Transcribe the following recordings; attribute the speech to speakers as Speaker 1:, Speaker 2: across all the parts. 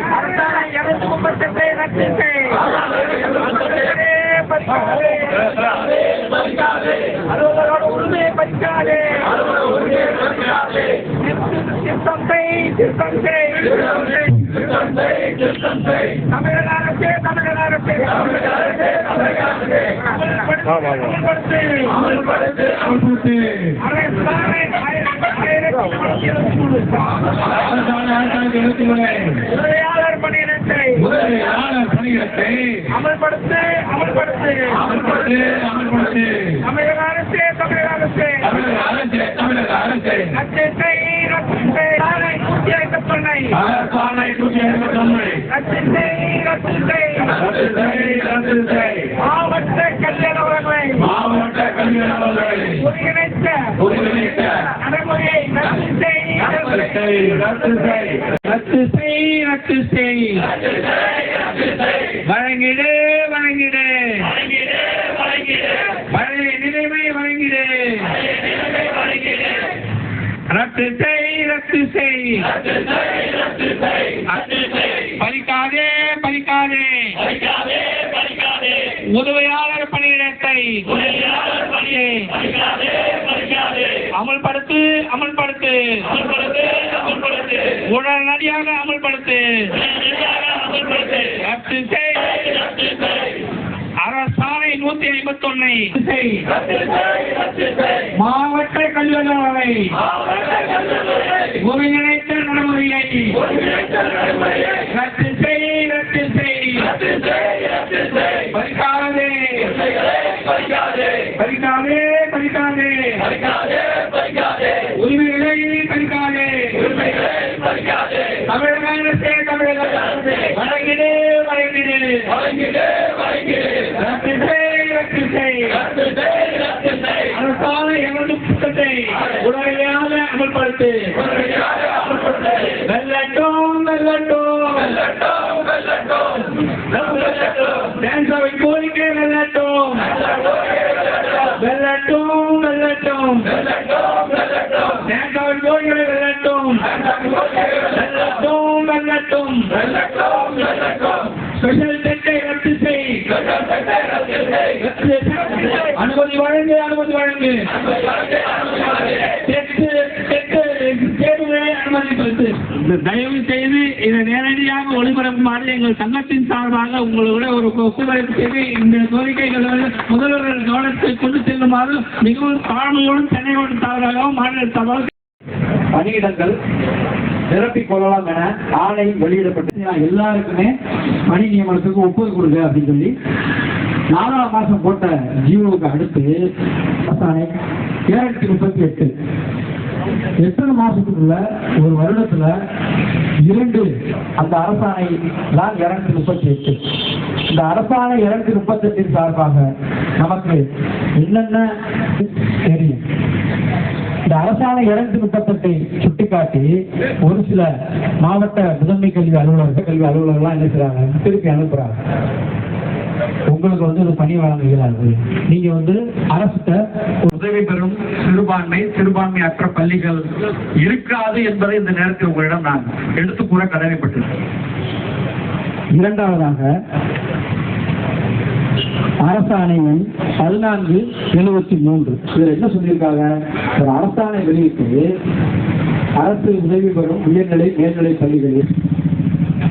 Speaker 1: அரசாணை முப்பத்தெட்டை ரத்து பறிக்காதே. அலுவலரோட உரிமையை பறிக்காதே. திருத்தம் செய், திருத்தம் செய். தமிழக அரசே, தமிழக அரசே. அமல்படுத்து, அமல்படுத்து. அரசாணை ஆயிரத்தி ஆயிரத்தி இருபத்தி மூணு. உதவியாளர் பணியிடத்தை அமல்படுத்து அமல்படுத்து தமிழக அரசே தமிழக அரசே ரத்திசை மாவட்ட கல்யாண உறவை
Speaker 2: மாவட்ட கல்வியாளர்களை
Speaker 1: ஒருங்கிணைத்த
Speaker 2: ஒருங்கிணைத்த
Speaker 1: நடைமுறையை ரத்து செய்
Speaker 2: ரத்து செய்.
Speaker 1: ரத்து செய் ரத்து செய். வழங்கிடு வழங்கிடு. பழைய நிலைமை வழங்கிடு. ரத்து செய் ரத்து செய். பறிக்காதே பறிக்காதே உதவியாளர் பணியிடத்தை. அமல்படுத்து அமல்படுத்து. உடனடியாக அமல்படுத்து. அரசாணை நூத்தி ஐம்பத்தி ஒன்னை மாவட்ட கல்வியாளரை ஒருங்கிணைத்த நடைமுறையை. ரத்து செய் பறிக்காதே பறிக்காதே உரிமைகளை பறிக்காதே தமிழக அரசே தமிழக அரசே வழங்கிடு வழங்கிடு ரத்து செய் ரத்து செய் அரசாணை எமது புத்தகத்தை உடனடியாக அமல்படுத்து டான்ஸாவை கோரிக்கை வெல்லட்டும். வெல்லட்டும் வெல்லட்டும். டான்ஸாவை கோரிக்கை வெல்லட்டும். வெல்லட்டும் வெல்லட்டும். ஸ்பெஷல் டெட்டை ரத்து செய். அனுமதி வழங்கு அனுமதி வழங்கு. அனுமதிப்படுத்து தயவு செய்து இதை நேரடியாக ஒளிபரப்புமாறு எங்கள் சங்கத்தின் சார்பாக உங்களோட ஒரு ஒப்புதல் செய்து இந்த கோரிக்கைகள் வந்து முதல்வர்கள் கவனத்தை கொண்டு செல்லுமாறு மிகவும் தாழ்மையோடும் சென்னையோடும் சார்பாகவும் மாநில சார்பாக
Speaker 3: பணியிடங்கள் நிரப்பிக் கொள்ளலாம் என ஆணை வெளியிடப்பட்டு எல்லாருக்குமே பணி நியமனத்துக்கு ஒப்புதல் கொடுங்க அப்படின்னு சொல்லி நாலாம் மாசம் போட்ட ஜீவோவுக்கு அடுத்து அரசாணை முப்பத்தி எட்டு எத்தனை மாசத்துக்குள்ள ஒரு வருடத்துல இரண்டு அந்த அரசாணை தான் இருநூத்தி முப்பத்தி எட்டு இந்த அரசாணை இருநூத்தி முப்பத்தி எட்டின் சார்பாக நமக்கு என்னென்ன தெரியும்? இந்த அரசாணை இருநூத்தி முப்பத்தெட்டை சுட்டிக்காட்டி ஒரு சில மாவட்ட முதன்மை கல்வி அலுவலர்கள் கல்வி அலுவலர்கள்லாம் என்ன செய்யறாங்க திருப்பி அனுப்புறாங்க. உங்களுக்கு வந்து ஒரு பணி வழங்குகிறார்கள் நீங்க வந்து அரசு உதவி பெறும் சிறுபான்மை சிறுபான்மை அற்ற பள்ளிகள் இருக்காது என்பதை இந்த நேரத்தில் உங்களிடம் நான் எடுத்து கூற கடமைப்பட்டிருக்கேன். இரண்டாவதாக அரசாணை எண் பதினான்கு எழுபத்தி மூன்று. இதுல என்ன சொல்லியிருக்காங்க? ஒரு அரசாணை வெளியிட்டு அரசு உதவி பெறும் உயர்நிலை மேல்நிலை பள்ளிகளில்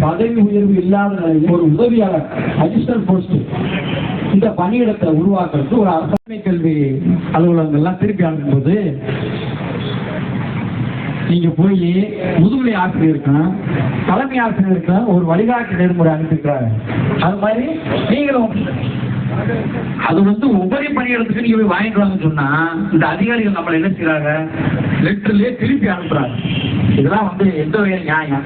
Speaker 3: பதவி உயர்வு இல்லாத நிலையில் ஒரு உதவியாளர் அடிஷனல் போஸ்ட் இந்த பணியிடத்தை உருவாக்குறதுக்கு ஒரு அரசாணை கல்வி அலுவலகங்கள்லாம் திருப்பி அனுப்பும்போது நீங்க போய் முதுகலை ஆசிரியருக்கும் தலைமை ஆசிரியருக்கும் ஒரு வழிகாட்டு நெறிமுறை அனுப்பியிருக்கிறாங்க அது மாதிரி நீங்களும் அது வந்து உபரி பணியிடத்துக்கு நீங்க போய் வாங்கிட்டு வாங்கன்னு சொன்னா இந்த அதிகாரிகள் நம்மளை என்ன செய்யறாங்க லெட்டர்லயே திருப்பி அனுப்புறாங்க. இதெல்லாம் வந்து எந்த வகையில் நியாயம்?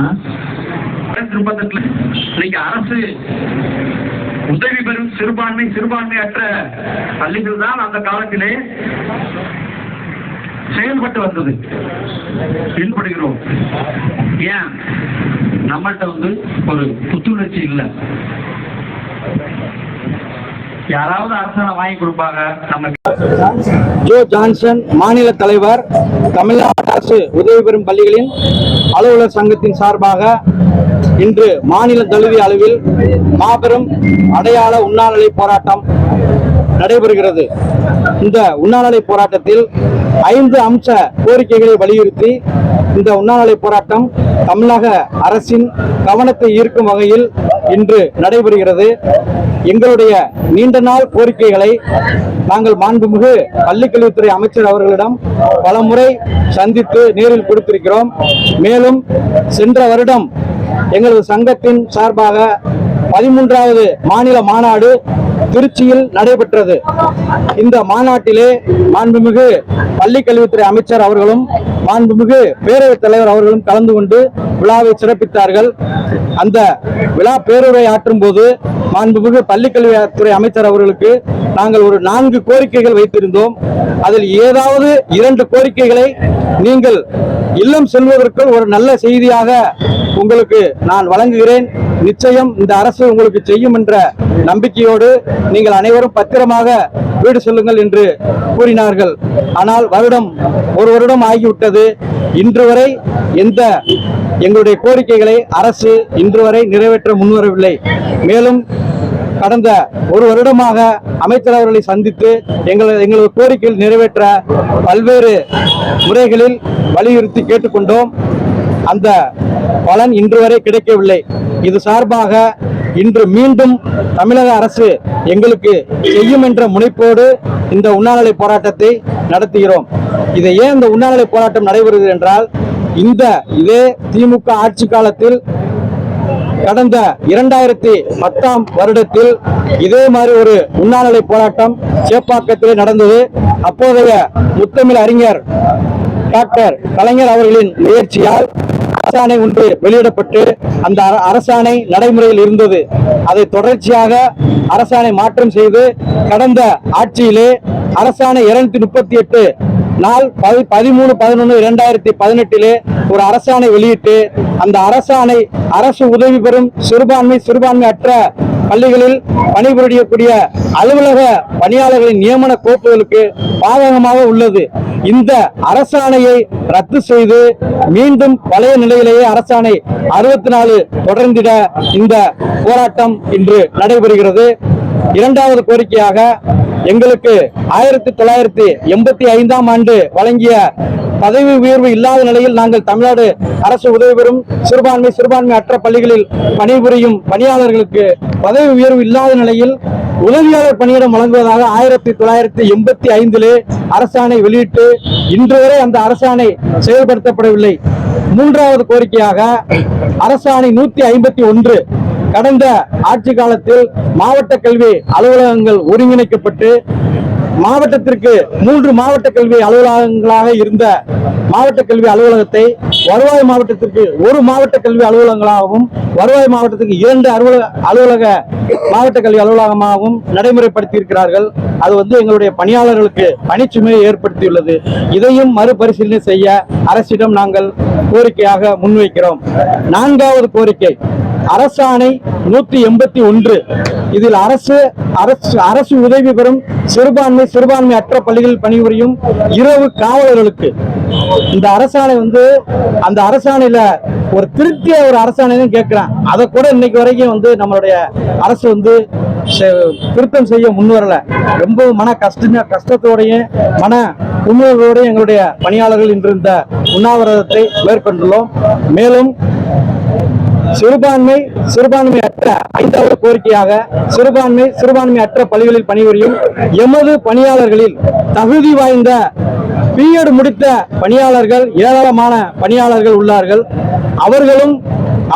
Speaker 3: திருப்பத்தட்டுல இன்னைக்கு அரசு உதவி பெறும் சிறுபான்மை சிறுபான்மையற்ற பள்ளிகள் தான் அந்த காலத்திலே செயல்பட்டு வந்தது. பின்படுகிறோம் ஏன்? நம்மள்கிட்ட வந்து ஒரு புத்துணர்ச்சி இல்லை.
Speaker 1: யாராவது அரசாணை வாங்கி கொடுப்பாங்க நமக்கு
Speaker 4: ஜோ ஜான்சன் மாநில தலைவர் தமிழ்நாடு அரசு உதவி பெறும் பள்ளிகளின் அலுவலர் சங்கத்தின் சார்பாக இன்று மாநில தழுவிய அளவில் மாபெரும் அடையாள உண்ணாநிலை போராட்டம் நடைபெறுகிறது. இந்த உண்ணாநிலை போராட்டத்தில் ஐந்து அம்ச கோரிக்கைகளை வலியுறுத்தி இந்த உண்ணாநிலை போராட்டம் தமிழக அரசின் கவனத்தை ஈர்க்கும் வகையில் இன்று நடைபெறுகிறது. எங்களுடைய நீண்ட நாள் கோரிக்கைகளை நாங்கள் மாண்புமிகு பள்ளிக்கல்வித்துறை அமைச்சர் அவர்களிடம் பலமுறை சந்தித்து நேரில் கொடுத்திருக்கிறோம். மேலும் சென்ற வருடம் எங்களது சங்கத்தின் சார்பாக பதிமூன்றாவது மாநில மாநாடு திருச்சியில் நடைபெற்றது. இந்த மாநாட்டிலே மாண்புமிகு பள்ளி கல்வித்துறை அமைச்சர் அவர்களும் மாண்புமிகு பேரவைத் தலைவர் அவர்களும் கலந்து கொண்டு விழாவை சிறப்பித்தார்கள். அந்த விழா பேருரை ஆற்றும் போது மாண்புமிகு பள்ளிக்கல்வித்துறை அமைச்சர் அவர்களுக்கு நாங்கள் ஒரு நான்கு கோரிக்கைகள் வைத்திருந்தோம். அதில் ஏதாவது இரண்டு கோரிக்கைகளை நீங்கள் இல்லம் செல்வதற்குள் ஒரு நல்ல செய்தியாக உங்களுக்கு நான் வழங்குகிறேன். நிச்சயம் இந்த அரசு உங்களுக்கு செய்யும் என்ற நம்பிக்கையோடு நீங்கள் அனைவரும் பத்திரமாக வீடு செல்லுங்கள் என்று கூறினார்கள். ஆனால் வருடம் ஒரு வருடம் ஆகிவிட்டது. இன்று வரை எந்த எங்களுடைய கோரிக்கைகளை அரசு இன்று வரை நிறைவேற்ற முன்வரவில்லை. மேலும் கடந்த ஒரு வருடமாக அமைச்சர் அவர்களை சந்தித்து எங்கள் எங்களது கோரிக்கையில் நிறைவேற்ற பல்வேறு முறைகளில் வலியுறுத்தி கேட்டுக்கொண்டோம். அந்த பலன் இன்று வரை கிடைக்கவில்லை. இது சார்பாக இன்று மீண்டும் தமிழக அரசு எங்களுக்கு செய்யும் என்ற முனைப்போடு இந்த உண்ணாநிலை போராட்டத்தை நடத்துகிறோம். இதை ஏன் இந்த உண்ணாநிலை போராட்டம் நடைபெறுகிறது என்றால் இந்த இதே திமுக ஆட்சி காலத்தில் கடந்த இரண்டாயிரத்தி பத்தாம் வருடத்தில் இதே மாதிரி ஒரு உண்ணாநிலை போராட்டம் சேப்பாக்கத்திலே நடந்தது. அப்போதைய முத்தமிழ் அறிஞர் டாக்டர் கலைஞர் அவர்களின் முயற்சியால் அரசாணை ஒன்று வெளியிடப்பட்டு அந்த அர- அரசாணை நடைமுறையில் இருந்தது. அதை தொடர்ச்சியாக அரசாணை மாற்றம் செய்து கடந்த ஆட்சியிலே அரசாணை இருநூத்தி முப்பத்தி எட்டு நாள் பதி- பதிமூணு பதினொன்று இரண்டாயிரத்தி பதினெட்டிலே ஒரு அரசாணை வெளியிட்டு அந்த அரசாணை அரசு உதவி பெறும் சிறுபான்மை சிறுபான்மை அற்ற பள்ளிகளில் பணிபுரியக்கூடிய அலுவலக பணியாளர்களின் நியமன கோப்புகளுக்கு பாதகமாக உள்ளது. இந்த அரசாணையை ரத்து செய்து மீண்டும் பழைய நிலையிலேயே அரசாணை அறுபத்தி நாலு தொடர்ந்திட இந்த போராட்டம் இன்று நடைபெறுகிறது. இரண்டாவது கோரிக்கையாக எங்களுக்கு ஆயிரத்தி தொள்ளாயிரத்தி எண்பத்தி ஐந்தாம் ஆண்டு வழங்கிய பதவி உயர்வு இல்லாத நிலையில் நாங்கள் தமிழ்நாடு அரசு உதவி பெறும் சிறுபான்மை சிறுபான்மை அற்ற பள்ளிகளில் பணிபுரியும் பணியாளர்களுக்கு பதவி உயர்வு இல்லாத நிலையில் உதவியாளர் பணியிடம் வழங்குவதாக ஆயிரத்தி தொள்ளாயிரத்தி எண்பத்தி ஐந்திலே அரசாணை வெளியிட்டு இன்று வரை அந்த அரசாணை செயல்படுத்தப்படவில்லை. மூன்றாவது கோரிக்கையாக அரசாணை நூத்தி ஐம்பத்தி ஒன்று கடந்த ஆட்சி காலத்தில் மாவட்ட கல்வி அலுவலகங்கள் ஒருங்கிணைக்கப்பட்டு மாவட்டத்திற்கு மூன்று மாவட்ட கல்வி அலுவலகங்களாக இருந்த மாவட்ட கல்வி அலுவலகத்தை வருவாய் மாவட்டத்திற்கு ஒரு மாவட்ட கல்வி அலுவலகங்களாகவும் வருவாய் மாவட்டத்திற்கு இரண்டு அலுவலக அலுவலக மாவட்ட கல்வி அலுவலகமாகவும் நடைமுறைப்படுத்தி இருக்கிறார்கள் அது வந்து எங்களுடைய பணியாளர்களுக்கு பணிச்சுமையை ஏற்படுத்தியுள்ளது. இதையும் மறுபரிசீலனை செய்ய அரசிடம் நாங்கள் கோரிக்கையாக முன்வைக்கிறோம். நான்காவது கோரிக்கை அரசாணை நூத்தி எண்பத்தி ஒன்று. இதில் அரசு அரசு அரசு உதவி பெறும் சிறுபான்மை சிறுபான்மை அற்ற பள்ளிகளில் பணிபுரியும் இரவு காவலர்களுக்கு இந்த அரசாணை வந்து அந்த அரசாணையில ஒரு திருத்திய ஒரு அரசாணைன்னு கேட்கிறேன். அதை கூட இன்னைக்கு வரைக்கும் வந்து நம்மளுடைய அரசு வந்து திருத்தம் செய்ய முன்வரல ரொம்ப மன கஷ்டமே கஷ்டத்தோடையும் மன உணர்வோடையும் எங்களுடைய பணியாளர்கள் இன்று இந்த உண்ணாவிரதத்தை மேற்கொண்டுள்ளோம். மேலும் சிறுபான்மை சிறுபான்மை அற்ற ஐந்தாவது கோரிக்கையாக சிறுபான்மை சிறுபான்மை அற்ற பள்ளிகளில் பணிபுரியும் எமது பணியாளர்களில் தகுதி வாய்ந்த பிஎட் முடித்த பணியாளர்கள் ஏராளமான பணியாளர்கள் உள்ளார்கள். அவர்களும்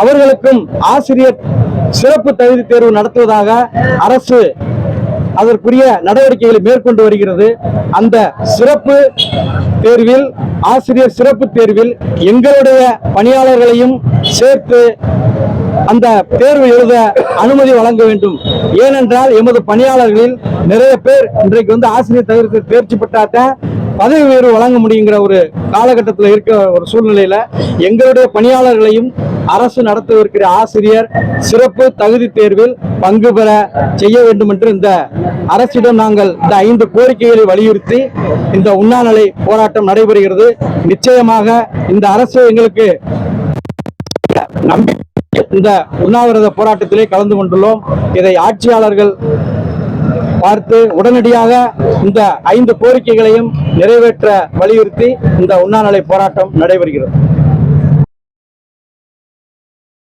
Speaker 4: அவர்களுக்கும் ஆசிரியர் சிறப்பு தகுதி தேர்வு நடத்துவதாக அரசு அதற்குரிய நடவடிக்கைகளை மேற்கொண்டு வருகிறது. அந்த சிறப்பு தேர்வில் ஆசிரியர் சிறப்பு தேர்வில் எங்களுடைய பணியாளர்களையும் சேர்த்து அந்த தேர்வு எழுத அனுமதி வழங்க வேண்டும். ஏனென்றால் எமது பணியாளர்களில் நிறைய பேர் இன்றைக்கு வந்து ஆசிரியர் தவிர்த்து தேர்ச்சி பெற்றாத்த பதவி உயர்வு வழங்க முடியுங்கிற ஒரு காலகட்டத்தில் இருக்க ஒரு சூழ்நிலையில எங்களுடைய பணியாளர்களையும் அரசு நடத்தவிருக்கிற ஆசிரியர் சிறப்பு தகுதி தேர்வில் பங்கு பெற செய்ய வேண்டும் என்று இந்த அரசிடம் நாங்கள் இந்த ஐந்து கோரிக்கைகளை வலியுறுத்தி இந்த உண்ணாநிலை போராட்டம் நடைபெறுகிறது. நிச்சயமாக இந்த அரசு எங்களுக்கு நம்பி இந்த உண்ணாவிரத போராட்டத்திலே கலந்து கொண்டுள்ளோம். இதை ஆட்சியாளர்கள் பார்த்து உடனடியாக இந்த ஐந்து கோரிக்கைகளையும் நிறைவேற்ற வலியுறுத்தி இந்த உண்ணாநிலை போராட்டம் நடைபெறுகிறது.